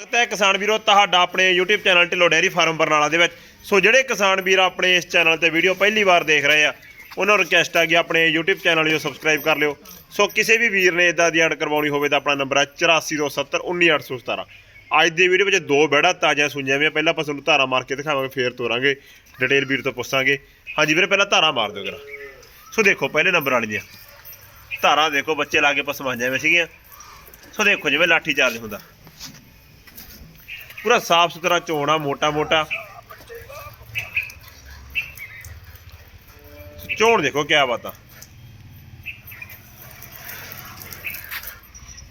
ਤੇ ਕਿਸਾਨ ਵੀਰੋ, ਤੁਹਾਡਾ ਆਪਣੇ YouTube channel Dhillon dairy farm Barnala ਦੇ ਵਿੱਚ। ਸੋ ਜਿਹੜੇ ਕਿਸਾਨ ਵੀਰ ਆਪਣੇ ਇਸ ਚੈਨਲ ਤੇ ਵੀਡੀਓ ਪਹਿਲੀ ਵਾਰ ਦੇਖ ਰਹੇ ਆ, ਉਹਨਾਂ ਨੂੰ ਰਿਕਵੈਸਟ ਆ ਕਿ ਆਪਣੇ YouTube ਚੈਨਲ ਨੂੰ ਸਬਸਕ੍ਰਾਈਬ ਕਰ ਲਿਓ। ਸੋ ਕਿਸੇ ਵੀ ਵੀਰ ਨੇ ਇਦਾਂ ਦੀ ਐਡ ਕਰਵਾਉਣੀ ਹੋਵੇ ਤਾਂ ਆਪਣਾ ਨੰਬਰ ਹੈ 8427191817 ਅੱਜ ਦੀ ਵੀਡੀਓ ਵਿੱਚ ਦੋ ਬੈੜਾ ਤਾਜ਼ਾ ਸੁਣੀਆਂ ਵੀ ਪਹਿਲਾਂ ਆਪਾਂ ਤੁਹਾਨੂੰ ਧਾਰਾ ਮਾਰ ਕੇ ਦਿਖਾਵਾਂਗੇ, ਫੇਰ ਤੋਰਾਂਗੇ। ਡਿਟੇਲ ਵੀਰ ਤੋਂ ਪੁੱਛਾਂਗੇ। ਹਾਂਜੀ ਵੀਰੇ, ਪਹਿਲਾਂ ਧਾਰਾ ਮਾਰ ਦਿਓ ਜਰਾ। ਸੋ ਦੇਖੋ, ਪਹਿਲੇ ਨੰਬਰ ਵਾਲੀਆਂ ਧਾਰਾ ਦੇਖੋ, ਬੱਚੇ ਲਾ ਕੇ ਪਸਮਾਂ ਜਾਵੇਂ ਸੀਗੀਆਂ। ਸੋ ਦੇਖੋ, ਜਿਵੇਂ ਲਾਠੀ ਚਾਰਜ ਹੁੰਦਾ। ਪੂਰਾ ਸਾਫ਼ ਸੁਥਰਾ ਚੋਣਾ ਮੋਟਾ ਮੋਟਾ। ਚੋਣ ਦੇਖੋ ਕਿਆ ਬਾਤਾਂ।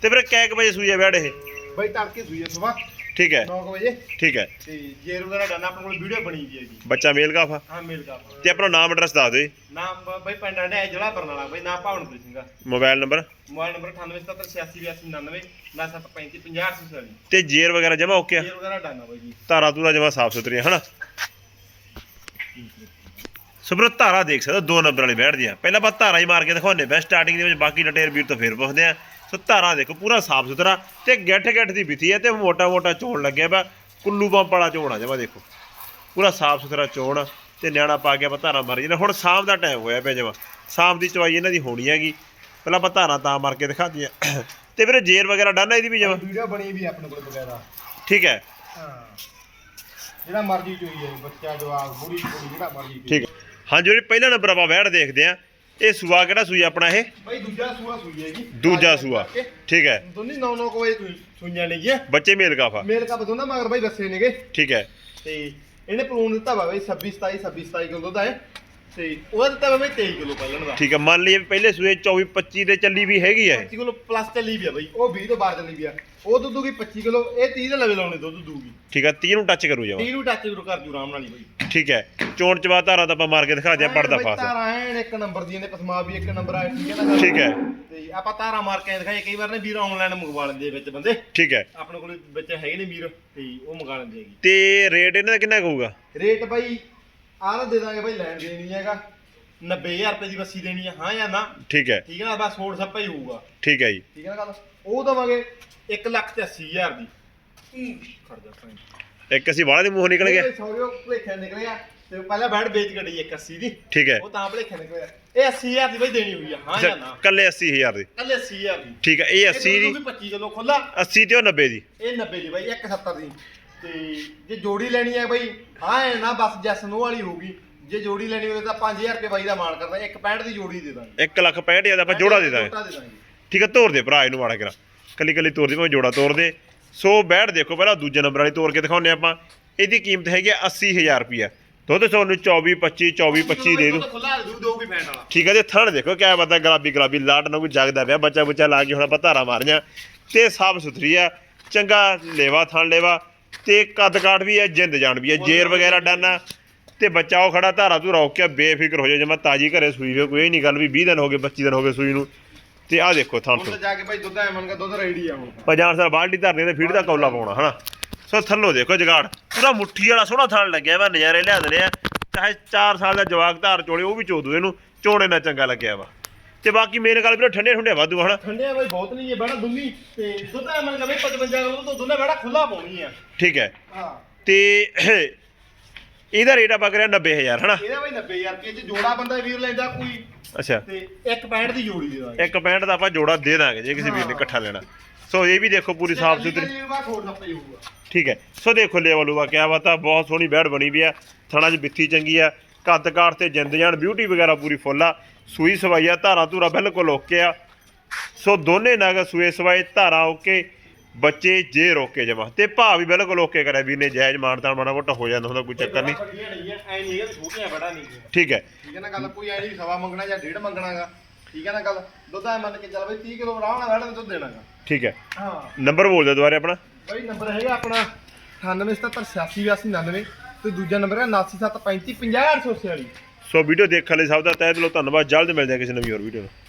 ਤੇ ਫਿਰ ਕੈਕ ਵਜੇ ਸੂਈ ਆ ਬੈੜ ਇਹ ਬਈ ਤੜਕੇ ਸੂਈ ਹੈ ਸਵੇਰ ਠੀਕ ਹੈ। 9 ਵਜੇ। ਠੀਕ ਹੈ। ਤੇ ਜੇਰ ਵਗੈਰਾ ਡਾਨਾ ਆਪਣੇ ਕੋਲ ਵੀਡੀਓ ਬਣੀ ਵੀ ਹੈ ਜੀ ਬੱਚਾ ਮੇਲ ਕਾਫਾ ਹਾਂ ਮੇਲ ਦਾ ਤੇ ਆਪਣਾ ਨਾਮ ਐਡਰੈਸ ਦੱਸ ਦਿਓ ਜੀ ਨਾਮ ਬ- ਬਈ ਪਿੰਡ ਆਂਡੇ ਜ਼ਿਲ੍ਹਾ ਬਰਨਾਲਾ ਬਈ ਨਾਮ ਭਾਵਨਪੁਰ ਸਿੰਘ ਆ ਮੋਬਾਈਲ ਨੰਬਰ ਮੋਬਾਈਲ ਨੰਬਰ 9877868299 9735 ਤੇ ਜੇਰ ਵਗੈਰਾ ਜਮਾ ਓਕੇ ਆ? ਜੇਰ ਵਗੈਰਾ ਡਾਨਾ ਬਈ ਜੀ। ਧਾਰਾ ਤੂਰਾ ਜਮਾ ਸਾਫ਼ ਸੁਥਰੀਆਂ ਹਨਾ? ਸੁਬਰੋ ਧਾਰਾ ਦੇਖ ਸਕਦੇ ਦੋ ਨੰਬਰ ਵਾਲੀ ਬੈਠਦੀਆਂ ਪਹਿਲਾਂ ਆਪਾਂ ਧਾਰਾ ਹੀ ਮਾਰ ਕੇ ਦਿਖਾਉਂਦੇ ਬੈ ਸਟਾਰਟਿੰਗ ਦੇ ਵਿੱਚ ਬਾਕੀ ਡਟੇਰ ਵੀਰ ਤੋਂ ਫੇਰ ਪੁੱਛਦੇ ਆ ਸੋ ਧਾਰਾ ਦੇਖੋ ਪੂਰਾ ਸਾਫ਼ ਸੁਥਰਾ ਤੇ ਗੱਠ ਗੱਠ ਦੀ ਬਿਥੀ ਹੈ ਤੇ ਮੋਟਾ ਮੋਟਾ ਚੋਣ ਲੱਗਿਆ ਵਾ। ਕੁੱਲੂ ਪੰਪ ਵਾਲਾ ਚੋਣ ਆ ਜਮਾ ਦੇਖੋ। ਪੂਰਾ ਸਾਫ਼ ਸੁਥਰਾ ਚੋਣ ਤੇ ਨਿਆਣਾ ਪਾ ਕੇ ਆਪਾਂ ਧਾਰਾ ਮਾਰੀ ਜਾਂਦੇ। ਹੁਣ ਸ਼ਾਮ ਦਾ ਟਾਈਮ ਹੋਇਆ ਪਿਆ ਜਮਾ। ਸ਼ਾਮ ਦੀ ਚਵਾਈ ਇਹਨਾਂ ਦੀ ਹੋਣੀ ਹੈਗੀ। ਪਹਿਲਾਂ ਆਪਾਂ ਧਾਰਾ ਤਾਂ ਮਾਰ ਕੇ ਦਿਖਾਤੀਆਂ। ਤੇ ਫਿਰ ਜੇਰ ਵਗੈਰਾ ਡਾਨਾ ਇਹਦੀ ਵੀ ਜਮਾ? ਵੀਡੀਓ ਬਣੀ ਵੀ ਆਪਣੇ ਕੋਲ ਵਗੈਰਾ। ਠੀਕ ਹੈ। ਹਾਂ। ਜਿਹੜਾ ਮਰਜ਼ੀ ਚੋਈ ਹੈ ਜੀ, ਬੱਚਾ ਜਵਾਕ ਬੁੜੀ ਕੁੜੀ ਜਿਹੜਾ ਮਰਜ਼ੀ। ਠੀਕ ਹੈ। ਹਾਂਜੀ ਜਿਹੜੀ ਪਹਿਲਾ ਨੰਬਰ ਆਪਾਂ ਵੈੜ ਦੇਖਦੇ ਆ ਇਹ ਸੂਆ ਕਿਹੜਾ ਸੂਈ ਆਪਣਾ ਇਹ? ਬਈ ਦੂਜਾ ਸੂਆ ਸੂਈ ਹੈ ਜੀ। ਦੂਜਾ ਸੂਆ। ਠੀਕ ਹੈ। ਦੋਨੀ 9 9 ਵਜੇ ਸੂਈ- ਸੂਈਆਂ ਨੇ ਜੀ। ਬੱਚੇ ਮੇਲ ਕਾਫਾ। ਮੇਲ ਕੱਪ ਦੋਨਾਂ ਮਗਰ ਬਈ ਦੱਸੇ ਨੇਗੇ। ਠੀਕ ਹੈ। ਤੇ ਇਹਨੇ ਪਲੂਨ ਦਿੱਤਾ ਵਾ ਬਈ 26 27 26 27 ਕਿਲੋ ਦਾ ਹੈ ਤੇ ਉਹਦਾ ਦਿੱਤਾ ਵਾ ਬਈ 23 ਕਿਲੋ ਪਹਿਲਣ ਦਾ। ਠੀਕ ਹੈ ਮੰਨ ਲਈਏ ਪਹਿਲੇ ਸੂਏ 24 25 ਤੇ ਚੱਲੀ ਵੀ ਹੈਗੀ ਹੈ। 25 ਕਿਲੋ ਪਲੱਸ ਚੱਲੀ ਵੀ ਆ ਬਈ। ਉਹ 20 ਤੋਂ ਬਾਹਰ ਚੱਲੀ ਵੀ ਆ। ਉਹ ਦੁੱਧ ਦੂਗੀ 25 ਕਿਲੋ ਇਹ 30 ਦੇ ਲਵੇ ਲਾਉਣੇ ਦੁੱਧ ਦੂਗੀ ਠੀਕ ਹੈ 30 ਨੂੰ ਟੱਚ ਕਰੂ ਜਾਵਾ। 30 ਨੂੰ ਟੱਚ ਵੀ ਕਰ ਜੂ ਆਰਾਮ ਨਾਲ ਹੀ ਬਈ। ਠੀਕ ਹੈ ਚੋਣ ਚਵਾ ਧਾਰਾ ਤਾਂ ਆਪਾਂ ਮਾਰ ਕੇ ਦਿਖਾ ਦਿਆਂ ਪੜਦਾ ਫਾਸ ਤਾਰਾਂ ਐਨ ਇੱਕ ਨੰਬਰ ਦੀਆਂ ਨੇ ਪਸਮਾ ਵੀ ਇੱਕ ਨੰਬਰ ਆ ਠੀਕ ਹੈ ਨਾ। ਠੀਕ ਹੈ। ਤੇ ਆਪਾਂ ਤਾਰਾਂ ਮਾਰ ਕੇ ਦਿਖਾਏ ਕਈ ਵਾਰ ਨੇ ਵੀਰ ਆਨਲਾਈਨ ਮੰਗਵਾ ਲੈਂਦੇ ਵਿੱਚ ਬੰਦੇ। ਠੀਕ ਹੈ। ਆਪਣੇ ਕੋਲ ਵਿੱਚ ਹੈਗੇ ਨੇ ਵੀਰ ਤੇ ਉਹ ਮੰਗਾ ਲੈਂਦੇ ਹੈਗੇ। ਤੇ ਰੇਟ ਇਹਨਾਂ ਦਾ ਕਿੰਨਾ ਹੋਊਗਾ? ਰੇਟ ਬਾਈ ਆਹ ਦੇ ਦਾਂਗੇ ਬਾਈ ਲੈਣ ਦੇਣੀ ਹੈਗਾ। 90000 ਰੁਪਏ ਦੀ ਬੱਸੀ ਦੇਣੀ ਹੈ ਹਾਂ ਜਾਂ ਨਾ। ਠੀਕ ਹੈ। ਠੀਕ ਹੈ ਨਾ ਬਸ ਹੋਰ ਸੱਪਾ ਹੀ ਹੋਊਗਾ। ਠੀਕ ਹੈ ਜੀ। ਠੀਕ ਹੈ ਨਾ ਗੱਲ? ਉਹ ਦਵਾਂਗੇ 1 ਲੱਖ ਤੇ 80000 ਦੀ। ਖੜ ਜਾ ਭਾਈ। ਇੱਕ ਅਸੀਂ ਵਾਲਾ ਦੇ ਮੂੰਹ ਨਿਕਲ ਗਿਆ ਸੌਰਿਓ ਭਲੇਖੇ ਨਿਕਲਿਆ ਤੇ ਪਹਿਲਾਂ ਬੈਡ ਵੇਚ ਗੱਡੀ 180 ਦੀ। ਠੀਕ ਹੈ। ਉਹ ਤਾਂ ਭਲੇਖੇ ਨਿਕਲਿਆ ਇਹ 80000 ਦੀ ਬਾਈ ਦੇਣੀ ਹੋਈ ਆ ਹਾਂ ਜਾਂ ਨਾ? ਕੱਲੇ 80000 ਦੀ। ਕੱਲੇ 80000 ਦੀ। ਠੀਕ ਹੈ ਇਹ 80 ਦੀ। 25 ਕਿਲੋ ਖੁੱਲਾ 80 ਤੇ ਉਹ 90 ਦੀ। ਇਹ 90 ਦੀ ਬਾਈ 170 ਦੀ। ਤੇ ਜੇ ਜੋੜੀ ਲੈਣੀ ਹੈ ਬਾਈ ਹਾਂ ਐ ਨਾ ਬਸ ਜੈਸ ਨੂੰ ਵਾਲੀ ਹੋਊਗੀ। ਜੇ ਜੋੜੀ ਲੈਣੀ ਹੋਵੇ ਤਾਂ 5000 ਰੁਪਏ ਬਾਈ ਦਾ ਮਾਨ ਕਰਦਾ 165 ਦੀ ਜੋੜੀ ਦੇ ਦਾਂਗੇ। 1 ਲੱਖ 65000 ਦਾ ਆਪਾਂ ਜੋੜਾ ਦੇ ਦਾਂਗੇ। ਜੋੜਾ ਦੇ ਦਾਂਗੇ। ਠੀਕ ਹੈ ਤੋਰ ਦੇ ਭਰਾ ਇਹਨੂੰ ਮਾੜਾ ਕਰਾ। ਕੱਲੀ ਕੱਲੀ ਤੋਰ ਦੇ ਭਾਵੇਂ ਜੋੜਾ ਤੋਰ ਦੇ। ਸੋ ਬੈਠ ਦੇਖੋ ਪਹਿਲਾਂ ਦੂਜੇ ਨੰਬਰ ਵਾਲੀ ਤੋਰ ਕੇ ਦਿਖਾਉਂਦੇ ਆਪਾਂ। ਇਹਦੀ ਕੀਮਤ ਹੈਗੀ ਆ 80000 ਰੁਪਿਆ ਦੁੱਧ ਤੁਹਾਨੂੰ 24 25 24 25 ਦੇ ਦੂ ਖੁੱਲਾ ਦੂ ਦੋਗੀ ਫੈਨ ਵਾਲਾ। ਠੀਕ ਹੈ ਤੇ ਥਣ ਦੇਖੋ ਕਿਆ ਪਤਾ ਗੁਲਾਬੀ ਗੁਲਾਬੀ ਲਾਟ ਨੂੰ ਜਗਦਾ ਪਿਆ। ਬੱਚਾ ਬੁੱਚਾ ਲਾ ਕੇ ਹੁਣ ਆਪਾਂ ਧਾਰਾ ਮਾਰੀਆਂ। ਤੇ ਸਾਫ਼ ਸੁਥਰੀ ਆ। ਚੰਗਾ ਲੇਵਾ ਥਣ ਲੇਵਾ। ਤੇ ਕੱਦ ਕਾਠ ਵੀ ਹੈ ਜਿੰਦ ਜਾਨ ਵੀ ਹੈ ਜੇਰ ਵਗੈਰਾ ਡਾਨਾ। ਤੇ ਬੱਚਾ ਉਹ ਖੜਾ ਧਾਰਾ ਧੂਰਾ ਹੋ ਕੇ ਬੇਫਿਕਰ ਹੋ ਜਾ ਜਿਵੇਂ ਤਾਜੀ ਘਰੇ ਸੂਈ ਹੋਵੇ ਕੋਈ ਨਹੀਂ ਗੱਲ ਵੀ 20 ਦਿਨ ਹੋ ਗਏ 25 ਦਿਨ ਹੋ ਗਏ ਸੂਈ ਨੂੰ। ਤੇ ਆਹ ਦੇਖੋ ਥਣ ਹੁਣ ਤੋਂ ਤਾਂ ਜਾ ਕੇ ਬਾਈ ਦੁੱਧ ਐ ਮੰਨ ਕੇ ਦੁੱਧ ਰੈਡੀ ਆ ਹੁਣ ਪਜਾਣ ਸਰ ਬਾਲਟੀ ਧਰਨੀ ਤੇ ਫੀਡ ਦਾ ਕੌਲਾ ਪਾਉਣਾ ਹਨਾ? ਸੋ ਥੱਲੋ ਦੇਖੋ ਜਗਾੜ। ਪੂਰਾ ਮੁੱਠੀ ਵਾਲਾ ਸੋਹਣਾ ਥਣ ਲੱਗਿਆ ਵਾ ਨਜ਼ਾਰੇ ਲਿਆ ਦਨੇ ਆ। ਚਾਹੇ 4 ਸਾਲ ਦਾ ਜਵਾਕ ਧਾਰ ਚੋਲੇ ਉਹ ਵੀ ਚੋਦੂ ਇਹਨੂੰ ਚੋਣੇ ਨਾਲ ਚੰਗਾ ਲੱਗਿਆ ਵਾ। ਤੇ ਬਾਕੀ ਮੇਨ ਗੱਲ ਵੀਰੇ ਠੰਡੇ ਠੰਡੇ ਵਾਧੂ ਹਨਾ? ਠੰਡੇ ਬਾਈ ਬਹੁਤ ਨਹੀਂ ਇਹ ਬੜਾ ਦੁੰਨੀ ਤੇ ਦੁੱਧ ਐ ਮੰਨ ਕੇ ਬਾਈ 55 ਕਿਲੋ ਤੋਂ ਦੁੱਧ ਬੜਾ ਖੁੱਲਾ ਪਾਉਣੀ ਆ। ਠੀਕ ਹੈ। ਹਾਂ। ਤੇ ਇਹਦਾ ਰੇਟ ਆਪਾਂ ਕਰਿਆ 90000 ਹਨਾ? ਇਹਦਾ ਬਾਈ 90000 ਰੁਪਏ ਜੋੜਾ ਬੰਦਾ ਵੀਰ ਲੈਂਦਾ ਕੋਈ ਅੱਛਾ। ਤੇ 165 ਦੀ ਜੋੜੀ ਦੇ ਦਾਂਗੇ। ਇੱਕ ਪੈਂਟ ਦਾ ਆਪਾਂ ਜੋੜਾ ਦੇ ਦਾਂਗੇ ਜੇ ਕਿਸੇ ਵੀਰ ਨੇ ਇਕੱਠਾ ਲੈਣਾ। ਸੋ ਇਹ ਵੀ ਦੇਖੋ ਪੂਰੀ ਸਾਫ਼ ਸੁਥਰੀ ਠੀਕ ਹੈ। ਸੋ ਦੇਖੋ ਲੇਵਲੂਗਾ ਕਿਆ ਬਾਤ ਆ ਬਹੁਤ ਸੋਹਣੀ ਬੈੜ ਬਣੀ ਵੀ ਆ। ਥਣਾ 'ਚ ਬਿੱਥੀ ਚੰਗੀ ਆ। ਕੱਦ ਕਾਠ ਤੇ ਜਿੰਦ ਜਾਨ ਬਿਊਟੀ ਵਗੈਰਾ ਪੂਰੀ ਫੁੱਲ ਆ। ਸੂਈ ਸਵਾਈ ਆ ਧਾਰਾ ਧੂਰਾ ਬਿਲਕੁਲ ਓਕੇ ਆ। ਸੋ ਦੋਨੇ ਨਗ ਸੂਏ ਸਵਾਏ ਧਾਰਾ ਓਕੇ ਬੱਚੇ ਜੇ ਰੋਕੇ ਜਮਾ। ਤੇ ਭਾ ਵੀ ਬਿਲਕੁਲ ਓਕੇ ਕਰਿਆ ਵੀਰ ਨੇ ਜਾਇਜ਼ ਮਾਨਤਾਨ ਮਾੜਾ ਮੋਟਾ ਹੋ ਜਾਂਦਾ ਹੁੰਦਾ ਕੋਈ ਚੱਕਰ ਨਹੀਂ। ਐ ਨਹੀਂ ਇਹ ਛੋਟੀਆਂ ਬੜਾ ਨਹੀਂ ਠੀਕ ਹੈ। ਠੀਕ ਹੈ ਨਾ ਗੱਲ ਕੋਈ ਐ ਨਹੀਂ ਸਵਾ ਮੰਗਣਾ ਜਾਂ ਡੇਢ ਮੰਗਣਾਗਾ। ਠੀਕ ਹੈ ਨਾ ਗੱਲ ਦੁੱਧ ਐ ਮੰਨ ਕੇ ਚੱਲ ਬਈ 30 ਕਿਲੋ ਆਰਾਮ ਨਾਲ ਵੜਨ ਦੁੱਧ ਦੇਣਾਗਾ। ਠੀਕ ਹੈ। ਹਾਂ। ਨੰਬਰ ਬੋਲ ਦਿਓ ਦੁਬਾਰੇ ਆਪਣਾ। ਬਈ ਨੰਬਰ ਹੈਗਾ ਆਪਣਾ 9877868899 ਤੇ ਦੂਜਾ ਨੰਬਰ ਹੈ 9735 50840 ਸੋ ਵੀਡੀਓ ਦੇਖਣ ਲਈ ਸਭ ਦਾ ਤਹਿ ਦਿਲੋਂ ਧੰਨਵਾਦ। ਜਲਦ ਮਿਲਦੇ ਹਾਂ ਕਿਸੇ ਨਵੀਂ ਹੋਰ ਵੀਡੀਓ ਨਾਲ।